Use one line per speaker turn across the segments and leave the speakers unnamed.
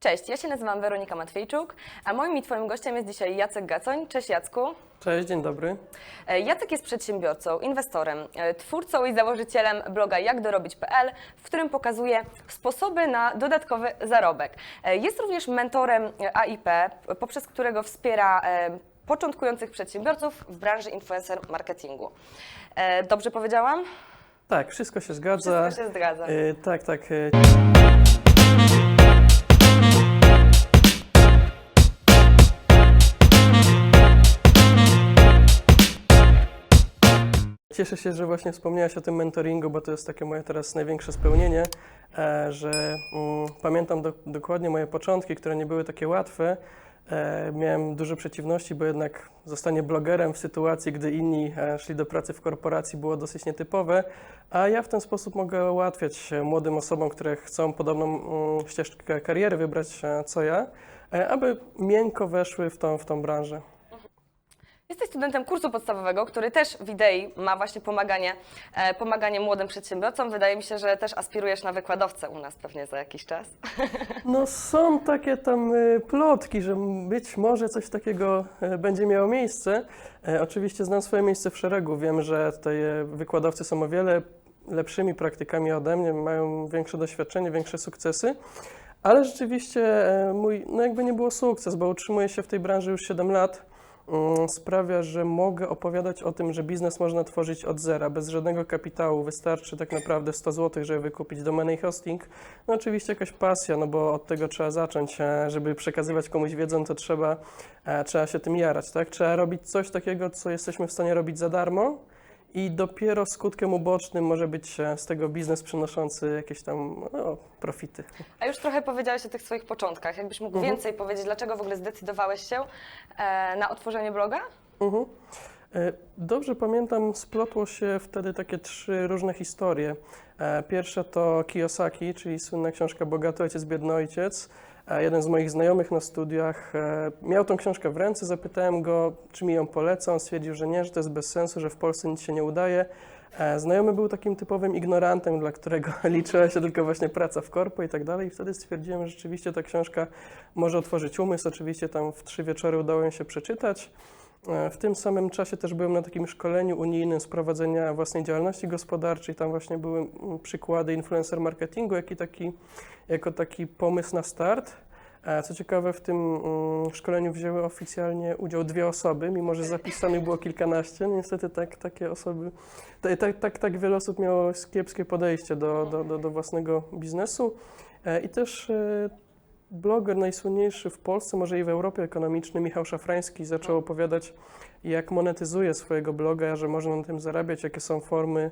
Cześć, ja się nazywam Weronika Matwiejczuk, a moim i Twoim gościem jest dzisiaj Jacek Gacoń. Cześć Jacku.
Cześć, dzień dobry.
E, Jacek jest przedsiębiorcą, inwestorem, e, twórcą i założycielem bloga jakdorobić.pl, w którym pokazuje sposoby na dodatkowy zarobek. E, Jest również mentorem AIP, poprzez którego wspiera początkujących przedsiębiorców w branży influencer marketingu. Dobrze powiedziałam?
Tak, wszystko się zgadza.
Wszystko się zgadza.
Tak, tak. Cieszę się, że właśnie wspomniałaś o tym mentoringu, bo to jest takie moje teraz największe spełnienie, e, że mm, pamiętam do, dokładnie moje początki, które nie były takie łatwe. E, miałem duże przeciwności, bo jednak zostanie blogerem w sytuacji, gdy inni e, szli do pracy w korporacji było dosyć nietypowe, a ja w ten sposób mogę ułatwiać młodym osobom, które chcą podobną mm, ścieżkę kariery wybrać co ja, aby miękko weszły w tą, w tą branżę.
Jesteś studentem kursu podstawowego, który też w idei ma właśnie pomaganie, e, pomaganie młodym przedsiębiorcom. Wydaje mi się, że też aspirujesz na wykładowcę u nas pewnie za jakiś czas.
No są takie tam y, plotki, że być może coś takiego e, będzie miało miejsce. E, Oczywiście znam swoje miejsce w szeregu. Wiem, że tutaj e, wykładowcy są o wiele lepszymi praktykami ode mnie, mają większe doświadczenie, większe sukcesy. Ale rzeczywiście e, mój, no jakby nie było sukces, bo utrzymuję się w tej branży już 7 lat. Sprawia, że mogę opowiadać o tym, że biznes można tworzyć od zera, bez żadnego kapitału. Wystarczy tak naprawdę 100 zł, żeby wykupić domenę i hosting. No oczywiście jakaś pasja, no bo od tego trzeba zacząć. e, Żeby przekazywać komuś wiedzę, to trzeba, e, trzeba się tym jarać, tak? Trzeba robić coś takiego, co jesteśmy w stanie robić za darmo i dopiero skutkiem ubocznym może być e, z tego biznes przynoszący jakieś tam no, profity.
A już trochę powiedziałeś o tych swoich początkach. Jakbyś mógł
Mhm.
więcej powiedzieć, dlaczego w ogóle zdecydowałeś się e, na otworzenie bloga?
Mhm. E, Dobrze pamiętam, splotło się wtedy takie trzy różne historie. Pierwsza to Kiyosaki, czyli słynna książka Bogaty ojciec, biedny ojciec. Jeden z moich znajomych na studiach e, miał tą książkę w ręce, zapytałem go, czy mi ją poleca. On stwierdził, że nie, że to jest bez sensu, że w Polsce nic się nie udaje. E, Znajomy był takim typowym ignorantem, dla którego liczyła się tylko właśnie praca w korpo i tak dalej. I wtedy stwierdziłem, że rzeczywiście ta książka może otworzyć umysł. Oczywiście tam w trzy wieczory udało mi się przeczytać. E, W tym samym czasie też byłem na takim szkoleniu unijnym z prowadzenia własnej działalności gospodarczej. Tam właśnie były mm, przykłady influencer marketingu, jak taki, jako taki pomysł na start. E, Co ciekawe, w tym mm, szkoleniu wzięły oficjalnie udział dwie osoby, mimo że zapisanych było kilkanaście. No Niestety tak, takie osoby, tak, tak, tak, wiele osób miało kiepskie podejście do, do, do, do własnego biznesu. E, I też bloger najsłynniejszy w Polsce, może i w Europie ekonomiczny, Michał Szafrański, zaczął opowiadać, jak monetyzuje swojego bloga, że można na tym zarabiać, jakie są formy,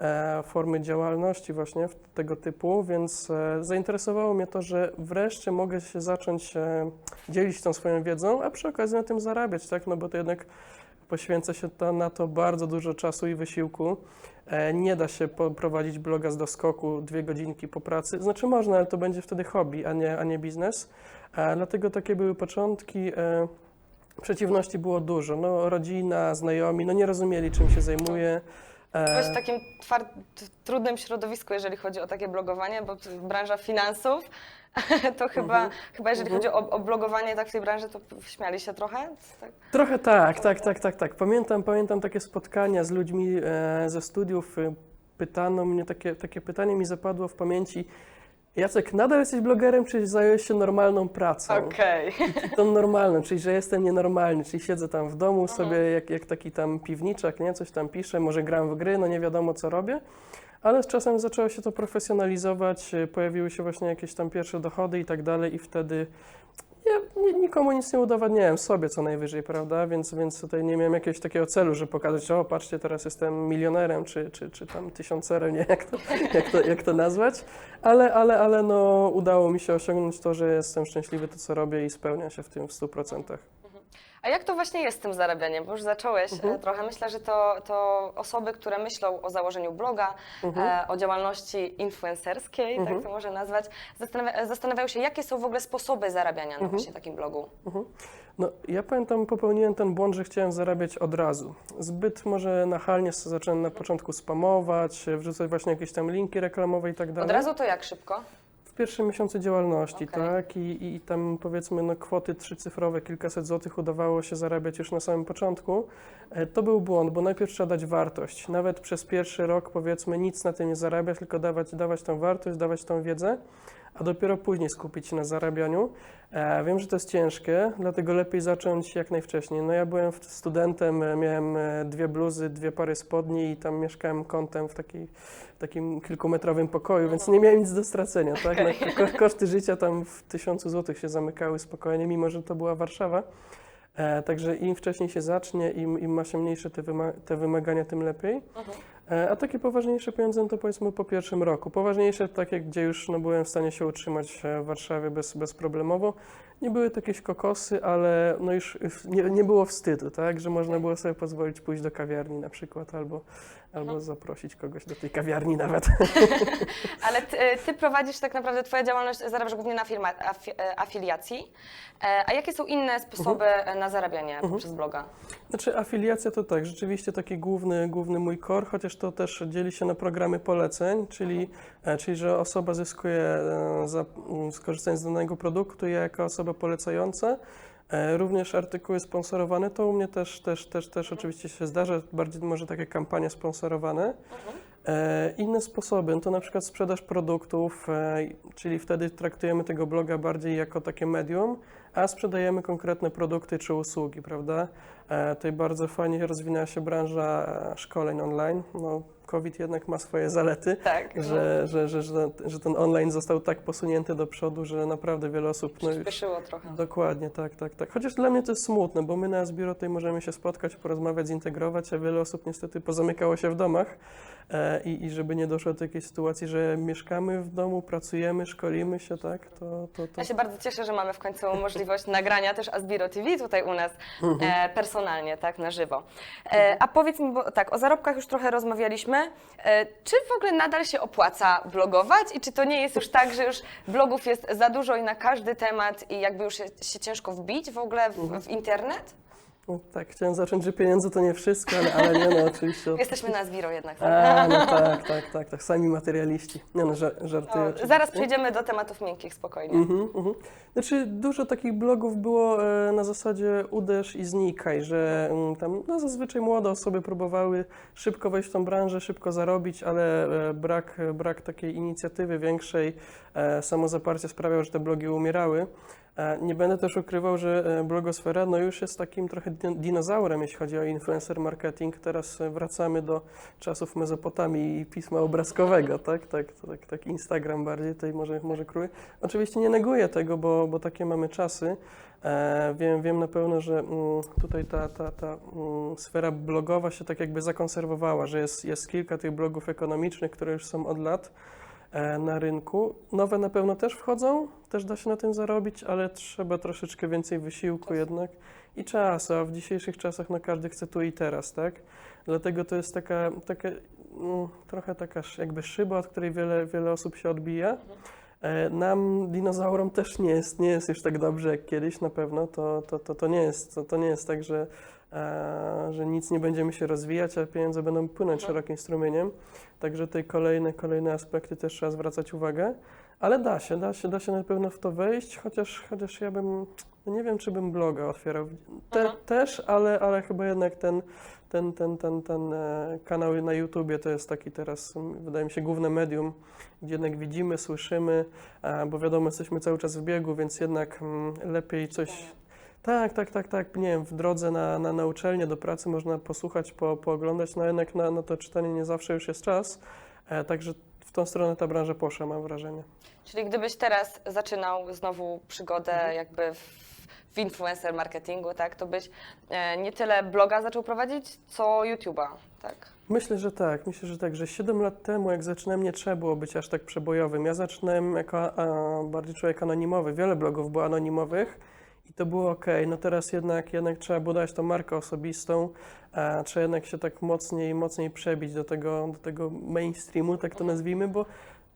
e, formy działalności właśnie tego typu, więc e, zainteresowało mnie to, że wreszcie mogę się zacząć e, dzielić tą swoją wiedzą, a przy okazji na tym zarabiać, tak, no bo to jednak poświęca się to, na to bardzo dużo czasu i wysiłku. E, Nie da się prowadzić bloga z doskoku dwie godzinki po pracy. Znaczy można, ale to będzie wtedy hobby, a nie, a nie biznes. E, Dlatego takie były początki. E, Przeciwności było dużo. No, rodzina, znajomi, no nie rozumieli, czym się zajmuję. E,
Byłeś w takim twar- t- trudnym środowisku, jeżeli chodzi o takie blogowanie, bo branża finansów, to chyba,
Mhm.
chyba jeżeli
Mhm.
chodzi o, o blogowanie tak w tej branży, to śmiali się trochę? Tak.
Trochę tak, tak, tak, tak, tak. Pamiętam, pamiętam takie spotkania z ludźmi e, ze studiów. E, pytano mnie, takie, takie pytanie mi zapadło w pamięci. Jacek, nadal jesteś blogerem, czy zająłeś się normalną pracą?
Okej.
Tą normalną, czyli że jestem nienormalny, czyli siedzę tam w domu
Mhm.
sobie jak, jak taki tam piwniczak, nie? Coś tam piszę, może gram w gry, no nie wiadomo co robię. Ale z czasem zaczęło się to profesjonalizować, pojawiły się właśnie jakieś tam pierwsze dochody i tak dalej i wtedy ja ni- nikomu nic nie udowadniałem, sobie co najwyżej, prawda? Więc, więc tutaj nie miałem jakiegoś takiego celu, żeby pokazać, o patrzcie, teraz jestem milionerem, czy, czy, czy tam tysiącerem, nie jak to, jak to, jak to nazwać. Ale, ale, ale no, udało mi się osiągnąć to, że jestem szczęśliwy to, co robię i spełnia się w tym w 100%.
A jak to właśnie jest z tym zarabianiem? Bo już zacząłeś
Mhm.
e, trochę. Myślę, że to, to osoby, które myślą o założeniu bloga,
Mhm.
e, o działalności influencerskiej,
Mhm.
tak to można nazwać, zastanawia, zastanawiają się, jakie są w ogóle sposoby zarabiania na
Mhm.
właśnie takim blogu.
No, ja pamiętam, popełniłem ten błąd, że chciałem zarabiać od razu. Zbyt może nachalnie zacząłem na początku spamować, wrzucać właśnie jakieś tam linki reklamowe i tak dalej.
Od razu to jak szybko?
Pierwsze miesiące działalności,
Okej.
tak? I, I tam powiedzmy no, kwoty trzycyfrowe, kilkaset złotych udawało się zarabiać już na samym początku. E, To był błąd, bo najpierw trzeba dać wartość. Nawet przez pierwszy rok powiedzmy nic na tym nie zarabiać, tylko dawać, dawać tą wartość, dawać tą wiedzę, a dopiero później skupić się na zarabianiu. E, Wiem, że to jest ciężkie, dlatego lepiej zacząć jak najwcześniej. No ja byłem studentem, e, miałem e, dwie bluzy, dwie pary spodni i tam mieszkałem kątem w takiej, takim kilkumetrowym pokoju, więc nie miałem nic do stracenia, tak? No, ko- koszty życia tam w tysiącu złotych się zamykały spokojnie, mimo że to była Warszawa. E, także im wcześniej się zacznie, im, im ma się mniejsze te, wyma- te wymagania, tym lepiej. E, A takie poważniejsze pieniądze, no to powiedzmy po pierwszym roku. Poważniejsze takie, gdzie już no, byłem w stanie się utrzymać e, w Warszawie bez, bezproblemowo. Nie były to jakieś kokosy, ale no już nie, nie było wstydu, tak? Że można było sobie pozwolić pójść do kawiarni na przykład, albo, albo zaprosić kogoś do tej kawiarni nawet.
Ale ty, e, ty prowadzisz tak naprawdę, twoja działalność zarabiasz głównie na firma, afi, e, afiliacji. E, A jakie są inne sposoby e, na zarabianie poprzez bloga?
Znaczy afiliacja to tak, rzeczywiście taki główny, główny mój core, chociaż to też dzieli się na programy poleceń, czyli, e, czyli że osoba zyskuje za skorzystanie z danego produktu, ja jako osoba polecająca. E, Również artykuły sponsorowane, to u mnie też, też, też, też oczywiście się zdarza, bardziej może takie kampanie sponsorowane. E, Inne sposoby no to na przykład sprzedaż produktów, e, czyli wtedy traktujemy tego bloga bardziej jako takie medium, a sprzedajemy konkretne produkty czy usługi, prawda? Tutaj bardzo fajnie rozwinęła się branża szkoleń online. No, COVID jednak ma swoje zalety,
Tak.
że, że, że, że, że ten online został tak posunięty do przodu, że naprawdę wiele osób no,
Przyspieszyło trochę.
Dokładnie, tak, tak, tak. Chociaż dla mnie to jest smutne, bo my na Zbiuro tutaj możemy się spotkać, porozmawiać, zintegrować, a wiele osób niestety pozamykało się w domach e, i, i żeby nie doszło do takiej sytuacji, że mieszkamy w domu, pracujemy, szkolimy się, tak, to... to, to...
Ja się bardzo cieszę, że mamy w końcu możliwość nagrania też Asbiro TV tutaj u nas
Mhm.
e, personalnie, tak, na żywo. E, a powiedz mi, bo tak, o zarobkach już trochę rozmawialiśmy. E, czy w ogóle nadal się opłaca blogować i czy to nie jest już tak, że już blogów jest za dużo i na każdy temat i jakby już się, ciężko wbić w ogóle w,
Mhm.
w internet?
No, tak, chciałem zacząć, że pieniądze to nie wszystko, ale, ale nie, no oczywiście...
Jesteśmy na Asbiro jednak.
A, no tak, tak, tak, tak, sami materialiści. Nie no, ża- żartuję
O,
oczywiście.
zaraz przejdziemy do tematów miękkich spokojnie.
Mhm, mhm. Znaczy, dużo takich blogów było e, na zasadzie uderz i znikaj, że mm, tam no, zazwyczaj młode osoby próbowały szybko wejść w tą branżę, szybko zarobić, ale e, brak, brak takiej inicjatywy większej, e, samozaparcie sprawiał, że te blogi umierały. E, Nie będę też ukrywał, że e, blogosfera no już jest takim trochę din- dinozaurem, jeśli chodzi o influencer marketing. Teraz e, wracamy do czasów Mezopotamii i pisma obrazkowego, tak? Tak, tak, tak Instagram bardziej tutaj może, może krój. Oczywiście nie neguję tego, bo, bo takie mamy czasy. Wiem, wiem na pewno, że mm, tutaj ta, ta, ta mm, sfera blogowa się tak jakby zakonserwowała, że jest, jest kilka tych blogów ekonomicznych, które już są od lat na rynku. Nowe na pewno też wchodzą, też da się na tym zarobić, ale trzeba troszeczkę więcej wysiłku jednak i czasu, a w dzisiejszych czasach no każdy chce tu i teraz, tak? Dlatego to jest taka, taka mm, trochę taka jakby szyba, od której wiele, wiele osób się odbija. E, Nam, dinozaurom, też nie jest, nie jest już tak dobrze jak kiedyś na pewno. To, to, to, to, nie, jest, to, to nie jest tak, że, e, że nic nie będziemy się rozwijać, a pieniądze będą płynąć
Mhm.
szerokim strumieniem. Także tutaj kolejne, kolejne aspekty też trzeba zwracać uwagę. Ale da się, da się, da się na pewno w to wejść, chociaż, chociaż ja bym, no nie wiem, czy bym bloga otwierał. Te,
Mhm.
Też, ale, ale chyba jednak ten, ten, ten, ten, ten e, kanał na YouTubie to jest taki teraz, wydaje mi się, główne medium, gdzie jednak widzimy, słyszymy, bo wiadomo, jesteśmy cały czas w biegu, więc jednak lepiej coś... Tak, tak, tak, tak. Nie wiem, w drodze na, na, na uczelnię, do pracy można posłuchać, po, pooglądać, no jednak na, na to czytanie nie zawsze już jest czas. E, także w tą stronę ta branża poszła, mam wrażenie.
Czyli gdybyś teraz zaczynał znowu przygodę
Mhm.
jakby w, w influencer marketingu, tak, to byś e, nie tyle bloga zaczął prowadzić, co YouTube'a, tak?
Myślę, że tak. Myślę, że tak, że 7 lat temu, jak zaczynałem, nie trzeba było być aż tak przebojowym. Ja zaczynałem jako a, bardziej człowiek anonimowy. Wiele blogów było anonimowych i to było ok. No teraz jednak, jednak trzeba budować tą markę osobistą, a trzeba jednak się tak mocniej, mocniej przebić do tego, do tego mainstreamu, tak to nazwijmy, bo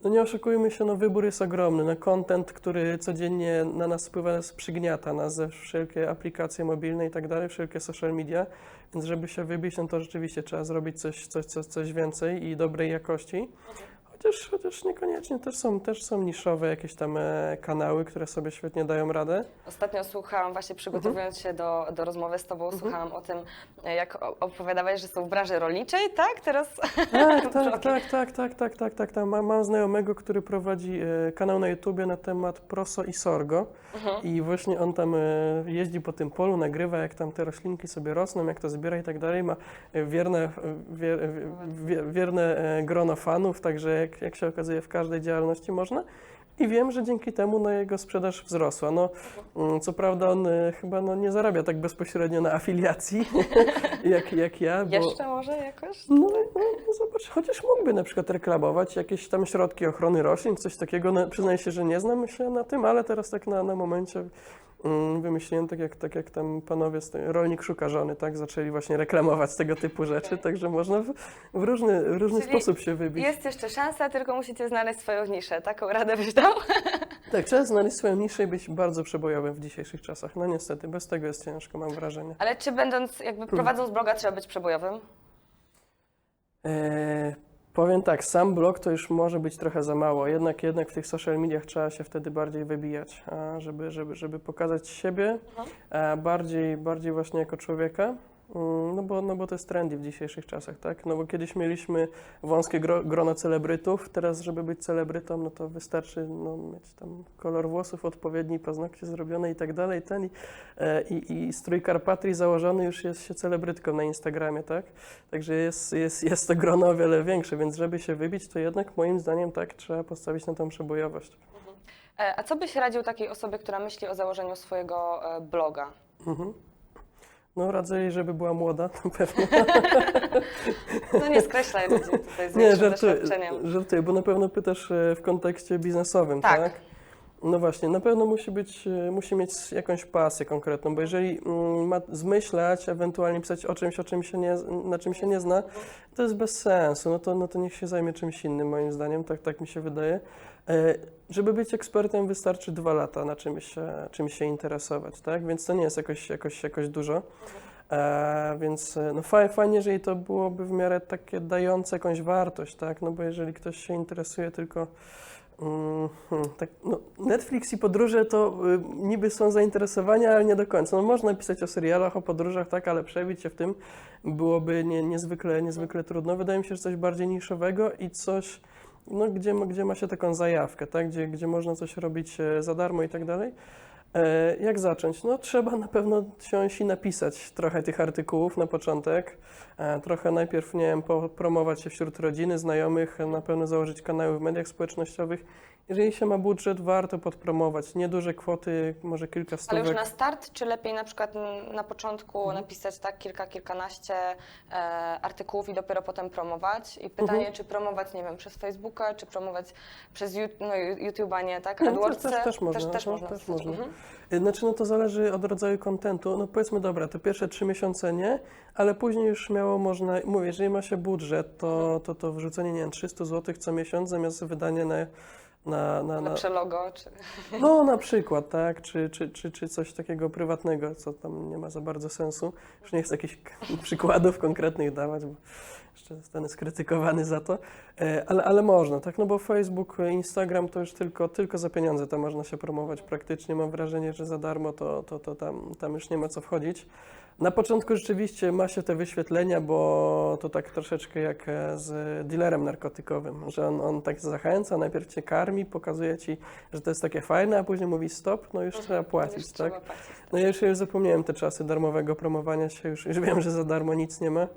no nie oszukujmy się, no wybór jest ogromny. No content, który codziennie na nas wpływa, nas przygniata nas ze wszelkie aplikacje mobilne i tak dalej, wszelkie social media. Więc żeby się wybić, no to rzeczywiście trzeba zrobić coś, coś, coś, coś więcej i dobrej jakości. Chociaż, chociaż niekoniecznie, też są, też są niszowe jakieś tam e, kanały, które sobie świetnie dają radę.
Ostatnio słuchałam, właśnie przygotowując się do, do rozmowy z Tobą, słuchałam o tym, e, jak o- opowiadałeś, że są w branży rolniczej, tak? Teraz
Tak, tak,
Drogi.
tak, tak, tak, tak, tak, tak, tak. Mam, mam znajomego, który prowadzi e, kanał na YouTubie na temat proso i sorgo
Mhm.
i właśnie on tam e, jeździ po tym polu, nagrywa jak tam te roślinki sobie rosną, jak to zbiera i tak dalej. Ma e, wierne, e, wie, wierne e, grono fanów, także jak, jak się okazuje w każdej działalności można. I wiem, że dzięki temu no, jego sprzedaż wzrosła. No, mm, co prawda on e, chyba no, nie zarabia tak bezpośrednio na afiliacji jak, jak ja. Bo...
jeszcze może jakoś?
No, no, no zobacz, chociaż mógłby na przykład reklamować jakieś tam środki ochrony roślin, coś takiego. No, przyznaję się, że nie znam się na tym, ale teraz tak na, na momencie wymyśliłem, tak jak, tak jak tam panowie, rolnik szuka żony, tak, zaczęli właśnie reklamować tego typu rzeczy,
Okej.
także można w, w różny, w różny
Czyli
sposób się wybić.
Jest jeszcze szansa, tylko musicie znaleźć swoją niszę. Taką radę byś dał?
Tak, trzeba znaleźć swoją niszę i być bardzo przebojowym w dzisiejszych czasach. No niestety, bez tego jest ciężko, mam wrażenie.
Ale czy będąc, jakby prowadząc bloga, trzeba być przebojowym?
Eee, powiem tak, sam blog to już może być trochę za mało. Jednak, jednak w tych social mediach trzeba się wtedy bardziej wybijać, żeby, żeby, żeby pokazać siebie
Mhm.
bardziej, bardziej właśnie jako człowieka. Mm, No bo, no bo to jest trendy w dzisiejszych czasach, tak? No bo kiedyś mieliśmy wąskie gro, grono celebrytów, teraz żeby być celebrytą, no to wystarczy no, mieć tam kolor włosów odpowiedni, paznokcie zrobione i tak dalej, ten i, e, i, i strój Karpatrii założony już jest się celebrytką na Instagramie, tak? Także jest, jest, jest to grono o wiele większe, więc żeby się wybić, to jednak moim zdaniem tak trzeba postawić na tą przebojowość.
E, A co byś radził takiej osobie, która myśli o założeniu swojego e, bloga?
Mhm. No radzę jej, żeby była młoda, na pewno.
No nie skreślaj ludzi tutaj z
Nie, żartuję,
doświadczeniem.
żartuję, bo na pewno pytasz e, w kontekście biznesowym, tak?
Tak.
No właśnie, na pewno musi być, e, musi mieć jakąś pasję konkretną, bo jeżeli mm, ma zmyślać, ewentualnie pisać o czymś, o czym się nie, na czym się nie zna, to jest bez sensu, no to, no to niech się zajmie czymś innym moim zdaniem, tak, tak mi się wydaje. E, Żeby być ekspertem wystarczy dwa lata na czymś, się- czymś się interesować, tak? Więc to nie jest jakoś, jakoś, jakoś dużo. E, więc e, no fajnie, fajnie, jeżeli to byłoby w miarę takie dające jakąś wartość, tak? No bo jeżeli ktoś się interesuje tylko mm, hmm, tak, no, Netflix i podróże to y, niby są zainteresowania, ale nie do końca. No można pisać o serialach, o podróżach, tak, ale przebić się w tym byłoby nie, niezwykle, niezwykle trudno. Wydaje mi się, że coś bardziej niszowego i coś, no, gdzie, gdzie ma się taką zajawkę, tak? gdzie, gdzie można coś robić e, za darmo i tak dalej. E, Jak zacząć? No trzeba na pewno siąść i napisać trochę tych artykułów na początek. E, Trochę najpierw, nie wiem, promować się wśród rodziny, znajomych, na pewno założyć kanały w mediach społecznościowych. Jeżeli się ma budżet, warto podpromować. Nieduże kwoty, może kilka
Ale
stówek.
już na start, czy lepiej na przykład na początku
Mhm.
napisać tak kilka, kilkanaście e, artykułów i dopiero potem promować? I pytanie,
Mhm.
czy promować, nie wiem, przez Facebooka, czy promować przez no, YouTube'a, nie, tak?
No, też-
AdWords'e?
też- też można,
Też, też
no,
można.
też można.
Mhm.
Y, Znaczy, no to zależy od rodzaju kontentu. No powiedzmy, dobra, te pierwsze trzy miesiące nie, ale później już śmiało można, mówię, jeżeli ma się budżet, to, to, to wrzucenie, nie wiem, 300 zł co miesiąc zamiast wydanie na, na, na, na,
Lepsze logo, czy...
no na przykład, tak, czy, czy, czy, czy coś takiego prywatnego, co tam nie ma za bardzo sensu. Już nie chcę jakichś przykładów konkretnych dawać, bo jeszcze zostanę skrytykowany za to, E, ale, ale można, tak, no bo Facebook, Instagram to już tylko, tylko za pieniądze tam można się promować praktycznie. Mam wrażenie, że za darmo to, to, to tam, tam już nie ma co wchodzić. Na początku rzeczywiście ma się te wyświetlenia, bo to tak troszeczkę jak e, z dealerem narkotykowym, że on, on tak zachęca, najpierw cię karmi, pokazuje ci, że to jest takie fajne, a później mówi stop, no już trzeba płacić,
Już
tak?
trzeba płacić.
No ja już, już zapomniałem te czasy darmowego promowania się, już, już wiem, że za darmo nic nie ma,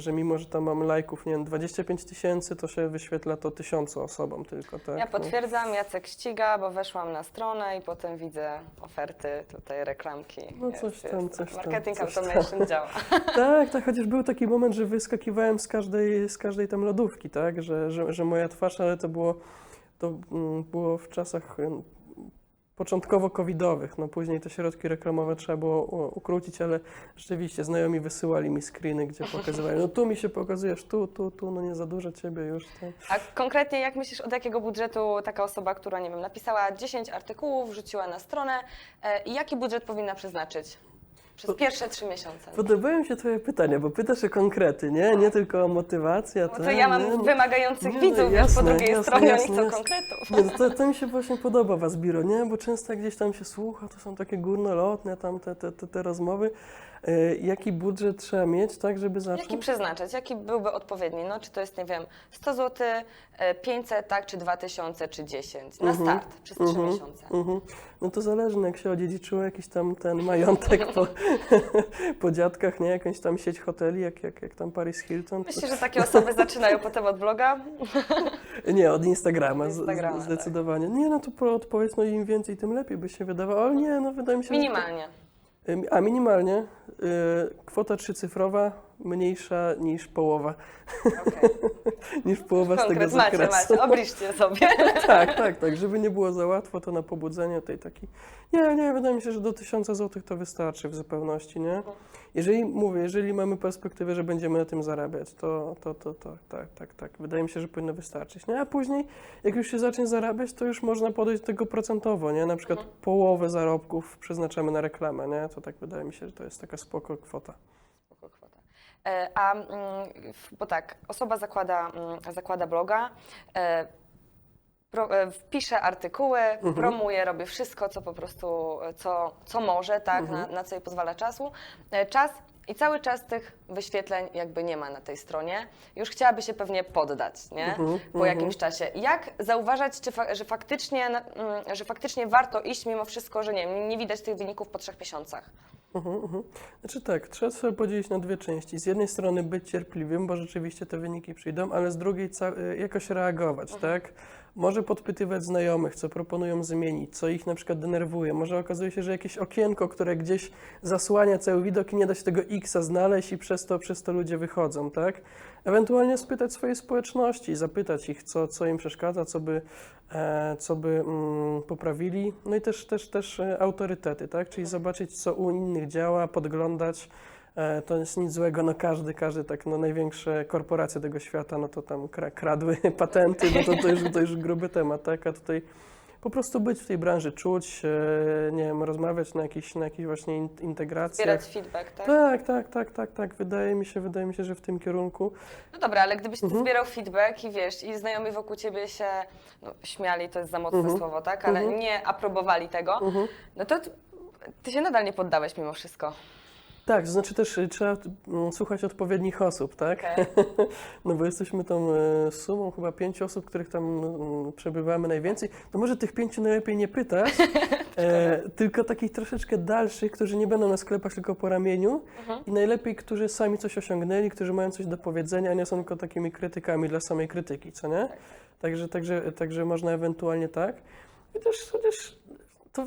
że mimo, że tam mam lajków, nie wiem, 25 tysięcy, to się wyświetla to tysiącu osobom tylko, tak?
Ja
No.
potwierdzam, Jacek ściga, bo weszłam na stronę i potem widzę oferty, tutaj reklamki.
No coś tam, coś tam,
Marketing
coś tam.
automation działa.
Tak, tak, chociaż był taki moment, że wyskakiwałem z każdej, z każdej tam lodówki, tak, że, że, że moja twarz, ale to było, to mm, było w czasach początkowo covidowych, no później te środki reklamowe trzeba było ukrócić, ale rzeczywiście znajomi wysyłali mi screeny, gdzie pokazywali, no tu mi się pokazujesz, tu, tu, tu, no nie za dużo ciebie już. To.
A konkretnie jak myślisz, od jakiego budżetu taka osoba, która, nie wiem, napisała 10 artykułów, wrzuciła na stronę e, i jaki budżet powinna przeznaczyć? Przez pierwsze trzy miesiące.
Podobają mi się Twoje pytania, bo pytasz o konkrety, nie? Nie tylko o motywację.
Bo to ja mam
nie?
wymagających
Nie, no
widzów, po
jasne,
drugiej
jasne,
stronie
jasne,
oni chcą konkretów.
Nie, no to, to mi się właśnie podoba Was, Biro, nie? Bo często jak gdzieś tam się słucha, to są takie górnolotne tam te, te, te, te rozmowy. E, jaki budżet trzeba mieć, tak, żeby zacząć?
Jaki przeznaczać? Jaki byłby odpowiedni? No, czy to jest, nie wiem, 100 zł, 500, tak, czy 2000, czy 10? Na
Mhm,
start, przez 3
mhm,
miesiące.
Mhm. No to zależy, no jak się odziedziczyło jakiś tam ten majątek po, po dziadkach, nie? Jakąś tam sieć hoteli, jak, jak, jak tam Paris Hilton. To...
Myślę, że takie osoby zaczynają potem od bloga.
Nie, od Instagrama,
Od Instagrama,
z, zdecydowanie. Nie, no to po- odpowiedź, no im więcej, tym lepiej by się wydawało, ale nie, no wydaje mi się, że...
Minimalnie.
Ym, A minimalnie, y, kwota trzycyfrowa mniejsza niż połowa,
Okay.
niż połowa z tego
macie,
zakresu.
macie, obliczcie sobie.
tak, tak, tak, żeby nie było za łatwo, to na pobudzenie tej taki. Nie, nie, wydaje mi się, że do 1000 zł to wystarczy w zupełności, nie? Jeżeli, mówię, jeżeli mamy perspektywę, że będziemy na tym zarabiać, to, to, to, to tak, tak, tak, wydaje mi się, że powinno wystarczyć, nie? A później, jak już się zacznie zarabiać, to już można podejść do tego procentowo, nie? Na przykład połowę zarobków przeznaczamy na reklamę, nie? To tak wydaje mi się, że to jest taka spoko kwota.
E, A, mm, bo tak, osoba zakłada, mm, zakłada bloga, e, pro, e, wpisze artykuły,
Mhm.
promuje, robi wszystko, co po prostu, co, co może, tak,
Mhm.
na, na co jej pozwala czasu. Czas i cały czas tych wyświetleń jakby nie ma na tej stronie. Już chciałaby się pewnie poddać, nie?
Mhm,
Po
mhm.
jakimś czasie. Jak zauważać, fa- że, faktycznie, mm, że faktycznie warto iść mimo wszystko, że nie, nie widać tych wyników po trzech miesiącach?
Mhm, mhm. Znaczy tak, trzeba sobie podzielić na dwie części. Z jednej strony być cierpliwym, bo rzeczywiście te wyniki przyjdą, ale z drugiej y, jakoś reagować, tak? Może podpytywać znajomych, co proponują zmienić, co ich na przykład denerwuje. Może okazuje się, że jakieś okienko, które gdzieś zasłania cały widok i nie da się tego X-a znaleźć i przez to, przez to ludzie wychodzą, tak? Ewentualnie spytać swojej społeczności, zapytać ich, co, co im przeszkadza, co by, e, co by mm, poprawili. No i też, też, też e, autorytety, tak? Czyli zobaczyć, co u innych działa, podglądać. E, to jest nic złego, no każdy, każdy, tak, no największe korporacje tego świata, no to tam kra- kradły patenty, no to, to, już, to już gruby temat, tak? A tutaj po prostu być w tej branży, czuć, nie wiem, rozmawiać na jakichś, na jakichś właśnie in- integracjach.
Zbierać feedback, tak?
Tak, tak, tak, tak, tak. Wydaje mi się, wydaje mi się, że w tym kierunku.
No dobra, ale gdybyś ty
Mhm.
zbierał feedback i wiesz, i znajomi wokół ciebie się no, śmiali, to jest za mocne
Mhm.
słowo, tak? Ale
Mhm.
nie aprobowali tego,
Mhm.
no to ty się nadal nie poddałeś mimo wszystko.
Tak, to znaczy też y, trzeba mm, słuchać odpowiednich osób, tak?
Okej.
No bo jesteśmy tą e, sumą chyba pięciu osób, których tam przebywamy najwięcej. To może tych pięciu najlepiej nie pytać, e, tylko takich troszeczkę dalszych, którzy nie będą na sklepach, tylko po ramieniu
Mhm.
i najlepiej, którzy sami coś osiągnęli, którzy mają coś do powiedzenia, a nie są tylko takimi krytykami dla samej krytyki, co nie?
Tak.
Także, także, także można ewentualnie tak. I też, też to,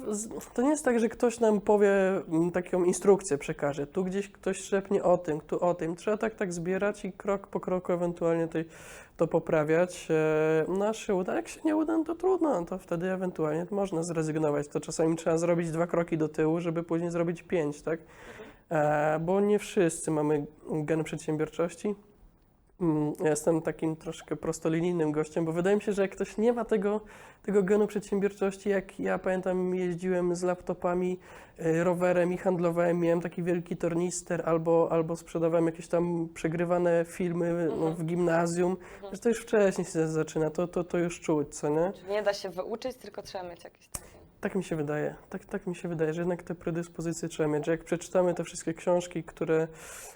to nie jest tak, że ktoś nam powie mm, taką instrukcję, przekaże. Tu gdzieś ktoś szepnie o tym, tu o tym. Trzeba tak, tak zbierać i krok po kroku ewentualnie tej, to poprawiać. E, No się uda, jak się nie uda, to trudno, no to wtedy ewentualnie można zrezygnować. To czasami trzeba zrobić dwa kroki do tyłu, żeby później zrobić pięć, tak? E, Bo nie wszyscy mamy gen przedsiębiorczości. Mm, Ja jestem takim troszkę prostolinijnym gościem, bo wydaje mi się, że jak ktoś nie ma tego, tego genu przedsiębiorczości, jak ja pamiętam, jeździłem z laptopami, y, rowerem i handlowałem, miałem taki wielki tornister, albo, albo sprzedawałem jakieś tam przegrywane filmy no, w gimnazjum, że to już wcześniej się zaczyna, to, to, to już czuć, co nie?
Czyli nie da się wyuczyć, tylko trzeba mieć jakieś takie...
Tak mi się wydaje. Tak, tak mi się wydaje, że jednak te predyspozycje trzeba mieć, że jak przeczytamy te wszystkie książki, które,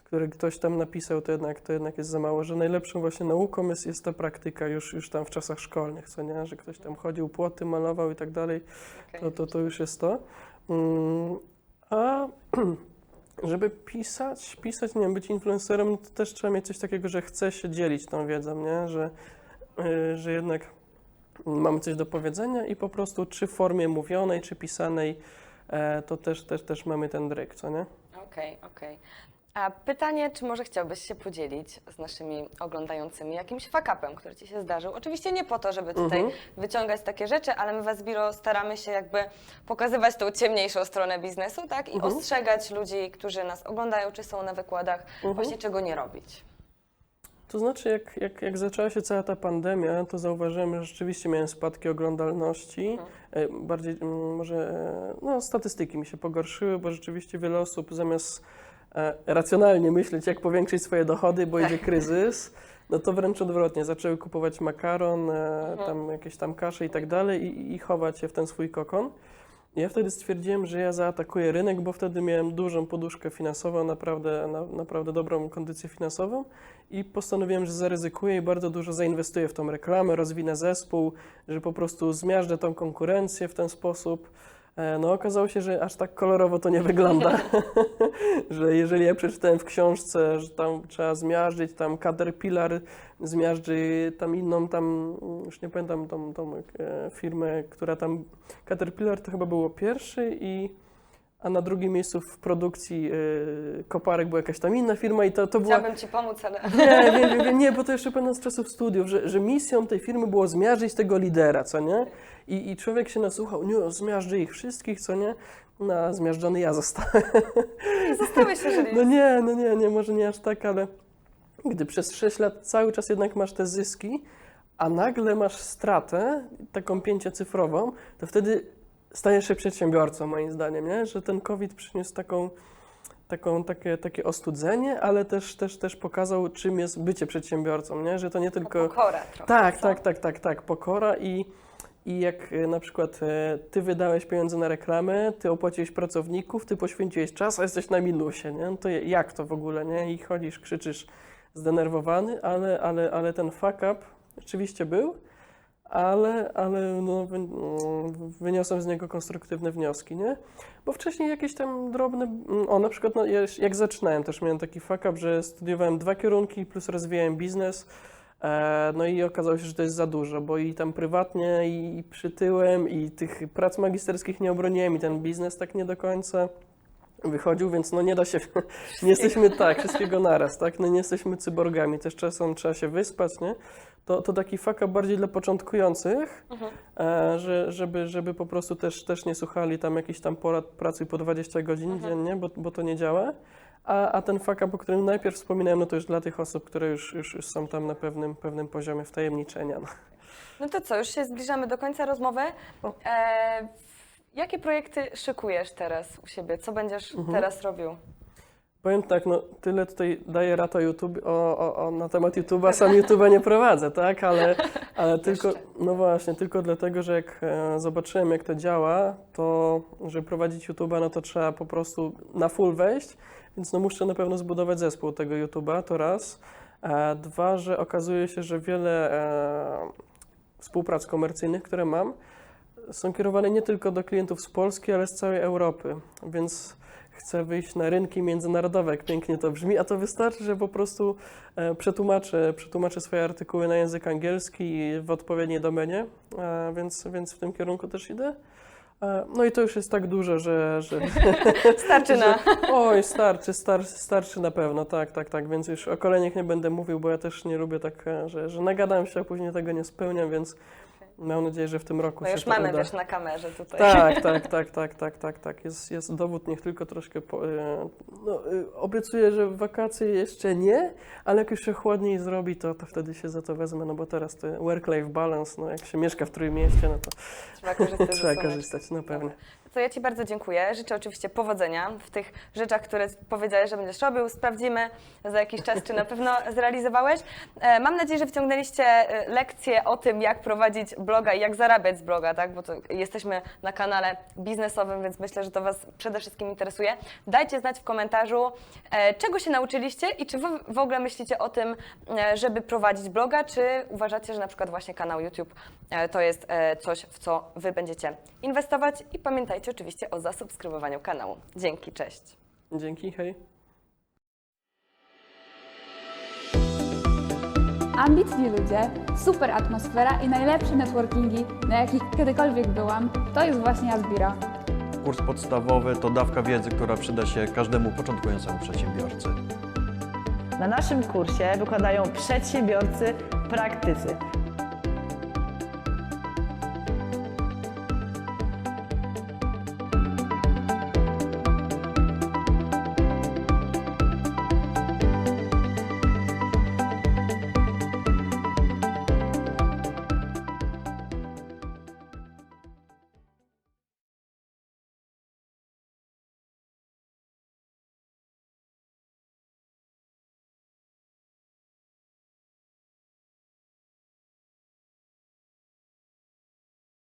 które ktoś tam napisał, to jednak, to jednak jest za mało, że najlepszą właśnie nauką jest, jest ta praktyka już, już tam w czasach szkolnych, co nie? Że ktoś tam chodził, płoty malował i tak dalej,
Okej.
to, to, to już jest to. Mm, a żeby pisać, pisać, nie wiem, być influencerem, to też trzeba mieć coś takiego, że chce się dzielić tą wiedzą, nie? Że, yy, że jednak mamy coś do powiedzenia i po prostu czy w formie mówionej, czy pisanej, e, to też, też, też mamy ten dryk, co nie?
Okej, okej. A pytanie, czy może chciałbyś się podzielić z naszymi oglądającymi jakimś fakapem, który Ci się zdarzył? Oczywiście nie po to, żeby tutaj
Mhm.
wyciągać takie rzeczy, ale my w Biro staramy się jakby pokazywać tą ciemniejszą stronę biznesu, tak? I
Mhm.
ostrzegać ludzi, którzy nas oglądają, czy są na wykładach,
Mhm.
właśnie czego nie robić.
To znaczy, jak, jak, jak zaczęła się cała ta pandemia, to zauważyłem, że rzeczywiście miałem spadki oglądalności. E, Bardziej może e, no, statystyki mi się pogorszyły, bo rzeczywiście wiele osób zamiast e, racjonalnie myśleć, jak powiększyć swoje dochody, bo idzie kryzys, no to wręcz odwrotnie. Zaczęły kupować makaron, e, tam jakieś tam kasze i tak dalej i, i chować je w ten swój kokon. Ja wtedy stwierdziłem, że ja zaatakuję rynek, bo wtedy miałem dużą poduszkę finansową, naprawdę, na, naprawdę dobrą kondycję finansową i postanowiłem, że zaryzykuję i bardzo dużo zainwestuję w tą reklamę, rozwinę zespół, że po prostu zmiażdżę tą konkurencję w ten sposób. E, No okazało się, że aż tak kolorowo to nie wygląda, że jeżeli ja przeczytałem w książce, że tam trzeba zmiażdżyć, tam Caterpillar zmiażdży tam inną, tam już nie pamiętam tą, tą e, firmę, która tam, Caterpillar to chyba było pierwszy i a na drugim miejscu w produkcji e, koparek była jakaś tam inna firma i to, to była...
Chciałabym Ci pomóc, ale
Nie, nie, nie, nie, bo to jeszcze pamiętam z czasów studiów, że, że misją tej firmy było zmiażdżyć tego lidera, co nie? I, i człowiek się nasłuchał, nie, zmiażdży ich wszystkich, co nie? No, a zmiażdżony ja zostałem.
nie zostałeś, jeżeli
No nie, no nie, nie, może nie aż tak, ale gdy przez 6 lat cały czas jednak masz te zyski, a nagle masz stratę, taką pięciocyfrową, to wtedy stajesz się przedsiębiorcą, moim zdaniem, nie? Że ten COVID przyniósł taką, taką, takie, takie ostudzenie, ale też, też, też pokazał, czym jest bycie przedsiębiorcą, nie? Że to nie tylko...
pokora trochę.
Tak,
co?
tak, tak, tak, tak, pokora i, i jak e, na przykład e, ty wydałeś pieniądze na reklamę, ty opłaciłeś pracowników, ty poświęciłeś czas, a jesteś na minusie, nie? No to jak to w ogóle, nie? I chodzisz, krzyczysz zdenerwowany, ale, ale, ale ten fuck up rzeczywiście był, ale, ale no, mm, wyniosłem z niego konstruktywne wnioski, nie? Bo wcześniej jakieś tam drobne, mm, o na przykład no, ja, jak zaczynałem też miałem taki fuck up, że studiowałem dwa kierunki plus rozwijałem biznes, E, No i okazało się, że to jest za dużo, bo i tam prywatnie, i przytyłem, i tych prac magisterskich nie obroniłem, i ten biznes tak nie do końca wychodził, więc no nie da się, nie jesteśmy tak, wszystkiego naraz, tak, no nie jesteśmy cyborgami, też czasem trzeba się wyspać, nie? To, to taki up bardziej dla początkujących,
Mhm.
e, że, żeby, żeby po prostu też, też nie słuchali tam jakichś tam porad pracuj po 20 godzin
Mhm.
dziennie, bo, bo to nie działa. A, a ten up, o którym najpierw wspominałem, no to już dla tych osób, które już, już, już są tam na pewnym, pewnym poziomie wtajemniczenia. No.
No to co, już się zbliżamy do końca rozmowy. E, jakie projekty szykujesz teraz u siebie? Co będziesz
Mhm.
teraz robił?
Powiem tak, no tyle tutaj daje rata YouTube o, o, o, na temat YouTube'a, sam YouTube'a nie prowadzę, tak, ale, ale tylko, no właśnie, tylko dlatego, że jak e, zobaczyłem jak to działa, to żeby prowadzić YouTube'a, no to trzeba po prostu na full wejść, więc no muszę na pewno zbudować zespół tego YouTube'a, to raz. E, dwa, że okazuje się, że wiele e, współprac komercyjnych, które mam, są kierowane nie tylko do klientów z Polski, ale z całej Europy, więc chcę wyjść na rynki międzynarodowe, jak pięknie to brzmi, a to wystarczy, że po prostu e, przetłumaczę, przetłumaczę swoje artykuły na język angielski w odpowiedniej domenie, e, więc, więc w tym kierunku też idę. E, no i to już jest tak dużo, że... że
Starczy na...
Oj, starczy, star, starczy na pewno, tak, tak, tak, więc już o kolejnych nie będę mówił, bo ja też nie lubię tak, że, że nagadam się, a później tego nie spełniam, więc mam nadzieję, że w tym roku
No
się
już mamy,
uda.
wiesz, na kamerze tutaj.
Tak, tak, tak, tak, tak, tak, tak. Jest, jest dowód, niech tylko troszkę. Po, e, no, e, obiecuję, że w wakacje jeszcze nie, ale jak już się chłodniej zrobi, to, to wtedy się za to wezmę, no bo teraz to work-life balance, no jak się mieszka w Trójmieście, no to
Trzeba korzystać ze
trzeba korzystać, no pewnie.
To ja Ci bardzo dziękuję. Życzę oczywiście powodzenia w tych rzeczach, które powiedziałeś, że będziesz robił. Sprawdzimy za jakiś czas, czy na pewno zrealizowałeś. E, Mam nadzieję, że wyciągnęliście e, lekcje o tym, jak prowadzić bloga i jak zarabiać z bloga, tak? Bo jesteśmy na kanale biznesowym, więc myślę, że to Was przede wszystkim interesuje. Dajcie znać w komentarzu, e, czego się nauczyliście i czy Wy w ogóle myślicie o tym, żeby prowadzić bloga, czy uważacie, że na przykład właśnie kanał YouTube to jest coś, w co Wy będziecie inwestować i pamiętajcie oczywiście o zasubskrybowaniu kanału. Dzięki, cześć.
Dzięki, hej.
Ambitni ludzie, super atmosfera i najlepsze networkingi, na jakich kiedykolwiek byłam, to jest właśnie Asbiro.
Kurs podstawowy to dawka wiedzy, która przyda się każdemu początkującemu przedsiębiorcy.
Na naszym kursie wykładają przedsiębiorcy, praktycy.